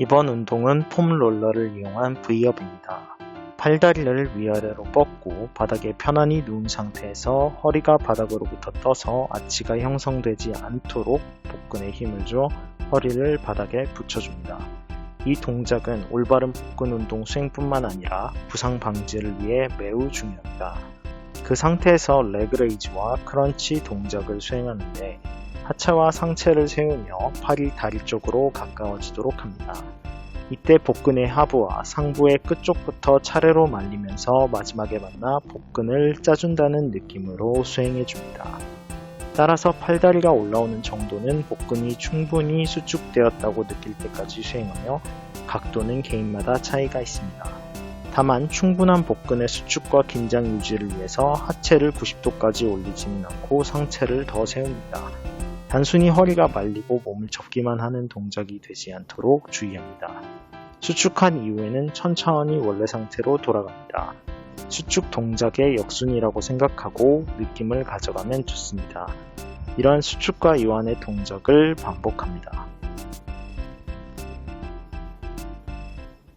이번 운동은 폼 롤러를 이용한 V업입니다. 팔다리를 위아래로 뻗고 바닥에 편안히 누운 상태에서 허리가 바닥으로부터 떠서 아치가 형성되지 않도록 복근에 힘을 줘 허리를 바닥에 붙여줍니다. 이 동작은 올바른 복근 운동 수행뿐만 아니라 부상 방지를 위해 매우 중요합니다. 그 상태에서 레그레이즈와 크런치 동작을 수행하는데 하체와 상체를 세우며 팔이 다리 쪽으로 가까워지도록 합니다. 이때 복근의 하부와 상부의 끝쪽부터 차례로 말리면서 마지막에 만나 복근을 짜준다는 느낌으로 수행해 줍니다. 따라서 팔다리가 올라오는 정도는 복근이 충분히 수축되었다고 느낄 때까지 수행하며 각도는 개인마다 차이가 있습니다. 다만 충분한 복근의 수축과 긴장 유지를 위해서 하체를 90도까지 올리지는 않고 상체를 더 세웁니다. 단순히 허리가 말리고 몸을 접기만 하는 동작이 되지 않도록 주의합니다. 수축한 이후에는 천천히 원래 상태로 돌아갑니다. 수축 동작의 역순이라고 생각하고 느낌을 가져가면 좋습니다. 이러한 수축과 이완의 동작을 반복합니다.